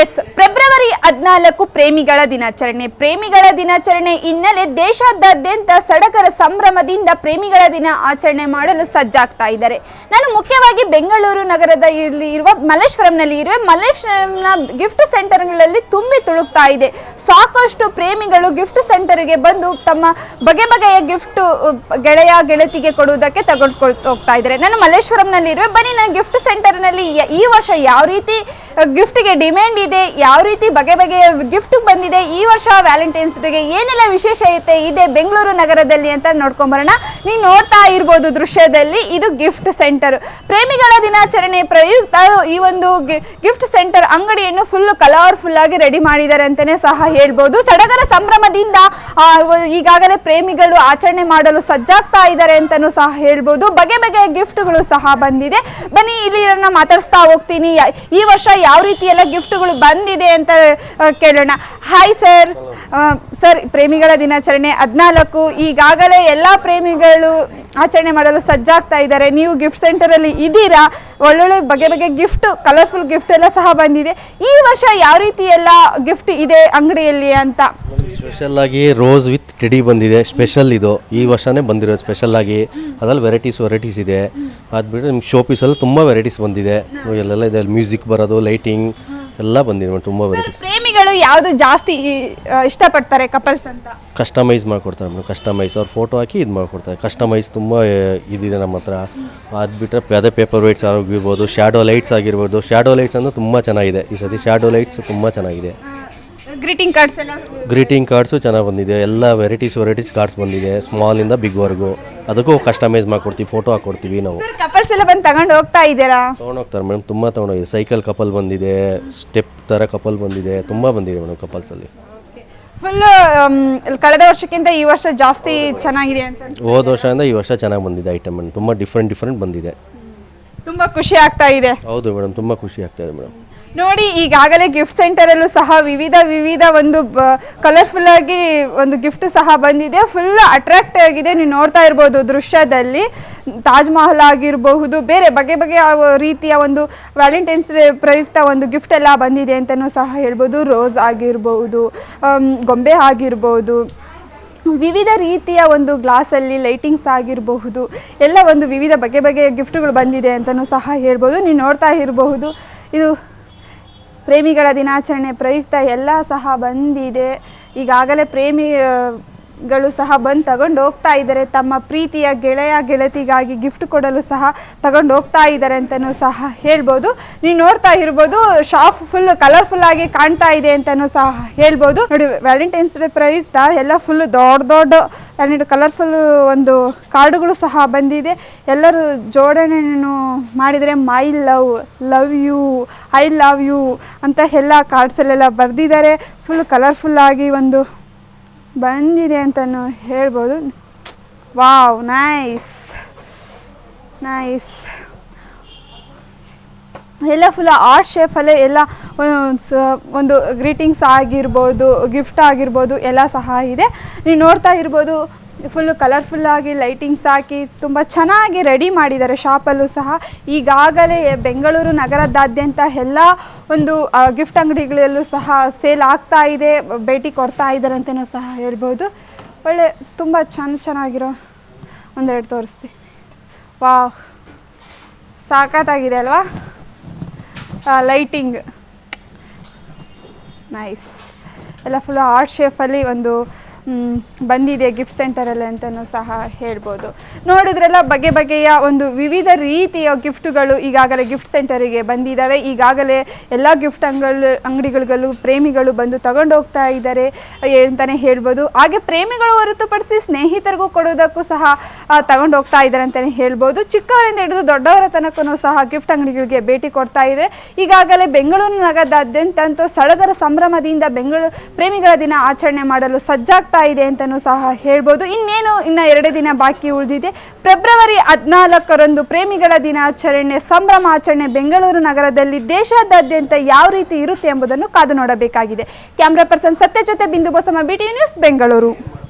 S, February ಹದಿನಾಲ್ಕು ಪ್ರೇಮಿಗಳ ದಿನಾಚರಣೆ. ಪ್ರೇಮಿಗಳ ದಿನಾಚರಣೆ ಹಿನ್ನೆಲೆ ದೇಶಾದ್ಯಂತ ಸಡಗರ ಸಂಭ್ರಮದಿಂದ ಪ್ರೇಮಿಗಳ ದಿನ ಆಚರಣೆ ಮಾಡಲು ಸಜ್ಜಾಗ್ತಾ ಇದ್ದಾರೆ. ನಾನು ಮುಖ್ಯವಾಗಿ ಬೆಂಗಳೂರು ನಗರದ ಇರುವ ಮಲ್ಲೇಶ್ವರಂನಲ್ಲಿ ಇರುವ. ಮಲ್ಲೇಶ್ವರಂನ ಗಿಫ್ಟ್ ಸೆಂಟರ್ಗಳಲ್ಲಿ ತುಂಬಿ ತುಳುಕ್ತಾ ಇದೆ. ಸಾಕಷ್ಟು ಪ್ರೇಮಿಗಳು ಗಿಫ್ಟ್ ಸೆಂಟರ್ಗೆ ಬಂದು ತಮ್ಮ ಬಗೆ ಬಗೆಯ ಗಿಫ್ಟ್ ಗೆಳೆಯ ಗೆಳತಿಗೆ ಕೊಡುವುದಕ್ಕೆ ತಗೊಂಡ್ಕೊಳ್ತಾ ಹೋಗ್ತಾ ಇದ್ದಾರೆ. ನಾನು ಮಲ್ಲೇಶ್ವರಂನಲ್ಲಿ ಇರುವೆ. ಬನ್ನಿ ನಾನು ಗಿಫ್ಟ್ ಸೆಂಟರ್ನಲ್ಲಿ ಈ ವರ್ಷ ಯಾವ ರೀತಿ ಗಿಫ್ಟ್ಗೆ ಡಿಮ್ಯಾಂಡ್ ಇದೆ, ಯಾವ ರೀತಿ ಬಗೆ ಬಗೆಯ ಗಿಫ್ಟ್ ಬಂದಿದೆ, ಈ ವರ್ಷ ವ್ಯಾಲೆಂಟೈನ್ಸ್ ಡೇಗೆ ಏನೆಲ್ಲ ವಿಶೇಷತೆ ಇದೆ ಬೆಂಗಳೂರು ನಗರದಲ್ಲಿ ಅಂತ ನೋಡ್ಕೊಂಬರೋಣ. ನೀವು ನೋಡ್ತಾ ಇರ್ಬೋದು ದೃಶ್ಯದಲ್ಲಿ, ಇದು ಗಿಫ್ಟ್ ಸೆಂಟರ್. ಪ್ರೇಮಿಗಳ ದಿನಾಚರಣೆ ಪ್ರಯುಕ್ತ ಈ ಒಂದು ಗಿಫ್ಟ್ ಸೆಂಟರ್ ಅಂಗಡಿಯನ್ನು ಫುಲ್ ಕಲರ್ಫುಲ್ ಆಗಿ ರೆಡಿ ಮಾಡಿದ್ದಾರೆ ಅಂತಾನೆ ಸಹ ಹೇಳ್ಬೋದು. ಸಡಗರ ಸಂಭ್ರಮದಿಂದ ಈಗಾಗಲೇ ಪ್ರೇಮಿಗಳು ಆಚರಣೆ ಮಾಡಲು ಸಜ್ಜಾಗ್ತಾ ಇದ್ದಾರೆ ಅಂತಾನೂ ಸಹ ಹೇಳ್ಬೋದು. ಬಗೆ ಬಗೆಯ ಗಿಫ್ಟ್ಗಳು ಸಹ ಬಂದಿದೆ. ಬನ್ನಿ, ಇಲ್ಲಿ ಮಾತಾಡಿಸ್ತಾ ಹೋಗ್ತೀನಿ. ಈ ವರ್ಷ ಯಾವ ರೀತಿ ಎಲ್ಲ ಗಿಫ್ಟ್ಗಳು ಬಂದಿದೆ ಅಂತ ಕೇಳೋಣ. ಹಾಯ್ ಸರ್ ಸರ್ ಪ್ರೇಮಿಗಳ ದಿನಾಚರಣೆ ಹದಿನಾಲ್ಕು. ಈಗಾಗಲೇ ಎಲ್ಲ ಪ್ರೇಮಿಗಳು ಆಚರಣೆ ಮಾಡಲು ಸಜ್ಜಾಗ್ತಾ ಇದ್ದಾರೆ. ನೀವು ಗಿಫ್ಟ್ ಸೆಂಟರಲ್ಲಿ ಇದ್ದೀರಾ? ಒಳ್ಳೊಳ್ಳೆ ಬಗೆ ಬಗೆ ಗಿಫ್ಟ್ ಕಲರ್ಫುಲ್ ಗಿಫ್ಟ್ ಎಲ್ಲ ಸಹ ಬಂದಿದೆ. ಈ ವರ್ಷ ಯಾವ ರೀತಿ ಎಲ್ಲ ಗಿಫ್ಟ್ ಇದೆ ಅಂಗಡಿಯಲ್ಲಿ ಅಂತ? ಸ್ಪೆಷಲ್ ಆಗಿ ರೋಸ್ ವಿತ್ ಟೆಡಿ ಬಂದಿದೆ. ಸ್ಪೆಷಲ್ ಇದು. ಈ ವರ್ಷನೇ ಬಂದಿರೋದು ಸ್ಪೆಷಲ್ ಆಗಿ. ಅದ್ರಲ್ಲಿ ವೆರೈಟೀಸ್ ವೆರೈಟೀಸ್ ಇದೆ. ಅದ್ಬಿಟ್ಟು ನಿಮ್ಗೆ ಶೋ ಪೀಸಲ್ಲಿ ತುಂಬ ವೆರೈಟೀಸ್ ಬಂದಿದೆ. ಎಲ್ಲೆಲ್ಲ ಇದೆ. ಮ್ಯೂಸಿಕ್ ಬರೋದು ಲೈಟಿಂಗ್ ಎಲ್ಲ ಬಂದಿದೆ ತುಂಬ ವೆರೈಟೀಸ್ ಪ್ರೇಮಿಗಳು ಯಾವುದು ಜಾಸ್ತಿ ಇಷ್ಟಪಡ್ತಾರೆ ಕಪಲ್ಸ್ ಅಂತ? ಕಸ್ಟಮೈಸ್ ಮಾಡಿಕೊಡ್ತಾರೆ ಮೇಡಮ್ ಕಸ್ಟಮೈಸ್ ಅವ್ರು ಫೋಟೋ ಹಾಕಿ ಇದು ಮಾಡಿಕೊಡ್ತಾರೆ. ಕಸ್ಟಮೈಸ್ ತುಂಬ ಇದಿದೆ ನಮ್ಮ ಹತ್ರ. ಅದು ಬಿಟ್ಟರೆ ಅದೇ ಪೇಪರ್ ವೈಟ್ಸ್ ಆಗಿರ್ಬೋದು ಶ್ಯಾಡೋ ಲೈಟ್ಸ್ ಆಗಿರ್ಬೋದು. ಶ್ಯಾಡೋ ಲೈಟ್ಸ್ ಅಂದ್ರೆ ತುಂಬ ಚೆನ್ನಾಗಿದೆ. ಈ ಸತಿ ಶ್ಯಾಡೋ ಲೈಟ್ಸ್ ತುಂಬ ಚೆನ್ನಾಗಿದೆ. ಗ್ರೀಟಿಂಗ್ ಕಾರ್ಡ್ಸ್ ಎಲ್ಲ? ಗ್ರೀಟಿಂಗ್ ಕಾರ್ಡ್ಸು ಚೆನ್ನಾಗಿ ಬಂದಿದೆ. ಎಲ್ಲ ವೆರೈಟೀಸ್ ವೆರೈಟೀಸ್ ಕಾರ್ಡ್ಸ್ ಬಂದಿದೆ. ಸ್ಮಾಲ್ ಇಂದ ಬಿಗ್ ಬಿಗ್ವರೆಗೂ ಅದಕ್ಕೂ ಕಸ್ಟಮೈಸ್ ಮಾಡ್ಕೊಡ್ತೀವಿ ಫೋಟೋ ಹಾಕ್ಕೊಡ್ತೀವಿ ನಾವು. ಸರ್ ಕಪಲ್ಸ್ ಎಲ್ಲ ಬಂದು ತಗೊಂಡು ಹೋಗ್ತಾ ಇದ್ದೀರಾ? ತೊಗೊಂಡೋಗ್ತಾರೆ ಮೇಡಮ್ ತುಂಬ ತೊಗೊಂಡೋಗಿದೆ ಸೈಕಲ್ ಕಪಲ್ ಬಂದಿದೆ. ಸ್ಟೆಪ್ ಥರ ಕಪಲ್ ಬಂದಿದೆ. ತುಂಬ ಬಂದಿದೆ ಮೇಡಮ್ ಕಪಲ್ಸಲ್ಲಿ ಫುಲ್ ಕಳೆದ ವರ್ಷಕ್ಕಿಂತ ಈ ವರ್ಷ ಜಾಸ್ತಿ ಚೆನ್ನಾಗಿದೆ ಅಂತ ಅನ್ಸುತ್ತೆ. ಹೋದ ವರ್ಷದಿಂದ ಈ ವರ್ಷ ಚೆನ್ನಾಗಿ ಬಂದಿದೆ ಐಟಮ್ ಮೇಡಮ್ ತುಂಬ ಡಿಫ್ರೆಂಟ್ ಡಿಫ್ರೆಂಟ್ ಬಂದಿದೆ. ತುಂಬಾ ಖುಷಿ ಆಗ್ತಾ ಇದೆ. ಹೌದು ಮೇಡಮ್ ತುಂಬ ಖುಷಿ ಆಗ್ತಾಯಿದೆ ಮೇಡಮ್ ನೋಡಿ, ಈಗಾಗಲೇ ಗಿಫ್ಟ್ ಸೆಂಟರಲ್ಲೂ ಸಹ ವಿವಿಧ ವಿವಿಧ ಒಂದು ಕಲರ್ಫುಲ್ ಆಗಿ ಒಂದು ಗಿಫ್ಟ್ ಸಹ ಬಂದಿದೆ. ಫುಲ್ ಅಟ್ರಾಕ್ಟ್ ಆಗಿದೆ. ನೀವು ನೋಡ್ತಾ ಇರ್ಬೋದು ದೃಶ್ಯದಲ್ಲಿ. ತಾಜ್ ಮಹಲ್ ಆಗಿರಬಹುದು, ಬೇರೆ ಬಗೆ ಬಗೆಯ ರೀತಿಯ ಒಂದು ವ್ಯಾಲೆಂಟೈನ್ಸ್ ಡೇ ಪ್ರಯುಕ್ತ ಒಂದು ಗಿಫ್ಟ್ ಎಲ್ಲ ಬಂದಿದೆ ಅಂತಲೂ ಸಹ ಹೇಳ್ಬೋದು. ರೋಸ್ ಆಗಿರ್ಬೋದು ಗೊಂಬೆ ಆಗಿರ್ಬೋದು, ವಿವಿಧ ರೀತಿಯ ಒಂದು ಗ್ಲಾಸಲ್ಲಿ ಲೈಟಿಂಗ್ಸ್ ಆಗಿರಬಹುದು, ಎಲ್ಲ ಒಂದು ವಿವಿಧ ಬಗೆ ಬಗೆಯ ಗಿಫ್ಟ್ಗಳು ಬಂದಿದೆ ಅಂತಲೂ ಸಹ ಹೇಳ್ಬೋದು. ನೀವು ನೋಡ್ತಾ ಇರಬಹುದು. ಇದು ಪ್ರೇಮಿಗಳ ದಿನಾಚರಣೆ ಪ್ರಯುಕ್ತ ಎಲ್ಲ ಸಹ ಬಂದಿದೆ. ಈಗಾಗಲೇ ಪ್ರೇಮಿ ಗಳು ಸಹ ಬಂದು ತಗೊಂಡು ಹೋಗ್ತಾ ಇದ್ದಾರೆ ತಮ್ಮ ಪ್ರೀತಿಯ ಗೆಳೆಯ ಗೆಳತಿಗಾಗಿ ಗಿಫ್ಟ್ ಕೊಡಲು ಸಹ ತಗೊಂಡು ಹೋಗ್ತಾ ಇದ್ದಾರೆ ಅಂತಲೂ ಸಹ ಹೇಳ್ಬೋದು. ನೀವು ನೋಡ್ತಾ ಇರ್ಬೋದು ಶಾಪ್ ಫುಲ್ ಕಲರ್ಫುಲ್ ಆಗಿ ಕಾಣ್ತಾ ಇದೆ ಅಂತಲೂ ಸಹ ಹೇಳ್ಬೋದು. ನೋಡಿ ವ್ಯಾಲೆಂಟೈನ್ಸ್ ಡೇ ಪ್ರಯುಕ್ತ ಎಲ್ಲ ಫುಲ್ ದೊಡ್ಡ ದೊಡ್ಡ ವ್ಯಾಲೆಂಟ್ ಕಲರ್ಫುಲ್ ಒಂದು ಕಾರ್ಡುಗಳು ಸಹ ಬಂದಿದೆ. ಎಲ್ಲರೂ ಜೋಡಣೆಯನ್ನು ಮಾಡಿದರೆ my love love you I love you ಅಂತ ಎಲ್ಲ ಕಾರ್ಡ್ಸಲ್ಲೆಲ್ಲ ಬರೆದಿದ್ದಾರೆ. ಫುಲ್ ಕಲರ್ಫುಲ್ ಆಗಿ ಒಂದು ಬಂದಿದೆ ಅಂತಲೂ ಹೇಳ್ಬೋದು. Wow, nice nice. ಎಲ್ಲ ಫುಲ್ ಆರ್ಟ್ ಶೇಫಲ್ಲೇ ಎಲ್ಲ ಒಂದ್ ಗ್ರೀಟಿಂಗ್ಸ್ ಆಗಿರ್ಬೋದು ಗಿಫ್ಟ್ ಆಗಿರ್ಬೋದು, ಎಲ್ಲ ಸಹ ಇದೆ. ನೀವು ನೋಡ್ತಾ ಇರ್ಬೋದು ಫುಲ್ಲು ಕಲರ್ಫುಲ್ಲಾಗಿ ಲೈಟಿಂಗ್ಸ್ ಹಾಕಿ ತುಂಬ ಚೆನ್ನಾಗಿ ರೆಡಿ ಮಾಡಿದ್ದಾರೆ ಶಾಪಲ್ಲೂ ಸಹ. ಈಗಾಗಲೇ ಬೆಂಗಳೂರು ನಗರದಾದ್ಯಂತ ಎಲ್ಲ ಒಂದು ಗಿಫ್ಟ್ ಅಂಗಡಿಗಳಲ್ಲೂ ಸಹ ಸೇಲ್ ಆಗ್ತಾ ಇದೆ, ಭೇಟಿ ಕೊಡ್ತಾ ಇದ್ದಾರೆ ಅಂತಲೂ ಸಹ ಹೇಳ್ಬೋದು. ಒಳ್ಳೆ, ತುಂಬ ಚೆನ್ನ ಚೆನ್ನಾಗಿರೋ ಒಂದೆರಡು ತೋರಿಸ್ತೀನಿ ವಾವ್. ಸಾಕತ್ತಾಗಿದೆ ಅಲ್ವಾ? ಲೈಟಿಂಗ್ ನೈಸ್ ಎಲ್ಲ ಫುಲ್ ಆರ್ಟ್ ಶೇಫಲ್ಲಿ ಒಂದು ಬಂದಿದೆ ಗಿಫ್ಟ್ ಸೆಂಟರಲ್ಲಿ ಅಂತಲೂ ಸಹ ಹೇಳ್ಬೋದು. ನೋಡಿದ್ರೆಲ್ಲ, ಬಗೆ ಬಗೆಯ ಒಂದು ವಿವಿಧ ರೀತಿಯ ಗಿಫ್ಟುಗಳು ಈಗಾಗಲೇ ಗಿಫ್ಟ್ ಸೆಂಟರಿಗೆ ಬಂದಿದ್ದಾವೆ ಈಗಾಗಲೇ ಎಲ್ಲ ಗಿಫ್ಟ್ ಅಂಗಳು, ಅಂಗಡಿಗಳಿಗಲ್ಲೂ ಪ್ರೇಮಿಗಳು ಬಂದು ತಗೊಂಡೋಗ್ತಾ ಇದ್ದಾರೆ ಅಂತಲೇ ಹೇಳ್ಬೋದು. ಹಾಗೆ ಪ್ರೇಮಿಗಳು ಹೊರತುಪಡಿಸಿ ಸ್ನೇಹಿತರಿಗೂ ಕೊಡೋದಕ್ಕೂ ಸಹ ತಗೊಂಡು ಹೋಗ್ತಾ ಇದ್ದಾರೆ ಅಂತಲೇ ಹೇಳ್ಬೋದು. ಚಿಕ್ಕವರಿಂದ ಹಿಡಿದು ದೊಡ್ಡವರ ತನಕನೂ ಸಹ ಗಿಫ್ಟ್ ಅಂಗಡಿಗಳಿಗೆ ಭೇಟಿ ಕೊಡ್ತಾ ಇದ್ದಾರೆ. ಈಗಾಗಲೇ ಬೆಂಗಳೂರು ನಗರದಾದ್ಯಂತ ಅಂತೂ ಸಡಗರ ಸಂಭ್ರಮದಿಂದ ಬೆಂಗಳೂರು ಪ್ರೇಮಿಗಳ ದಿನ ಆಚರಣೆ ಮಾಡಲು ಸಜ್ಜಾಗ್ತಾ ಇದೆ ಅಂತಲೂ ಸಹ ಹೇಳ್ಬೋದು. ಇನ್ನೇನು, ಇನ್ನು ಎರಡೇ ದಿನ ಬಾಕಿ ಉಳಿದಿದೆ. ಫೆಬ್ರವರಿ ಹದಿನಾಲ್ಕರಂದು ಪ್ರೇಮಿಗಳ ದಿನಾಚರಣೆ ಸಂಭ್ರಮಾಚರಣೆ ಬೆಂಗಳೂರು ನಗರದಲ್ಲಿ ದೇಶಾದ್ಯಂತ ಯಾವ ರೀತಿ ಇರುತ್ತೆ ಎಂಬುದನ್ನು ಕಾದು ನೋಡಬೇಕಾಗಿದೆ. ಕ್ಯಾಮ್ರಾ ಪರ್ಸನ್ ಸತ್ಯ ಜೊತೆ Bindu Basamma B T news Bengaluru.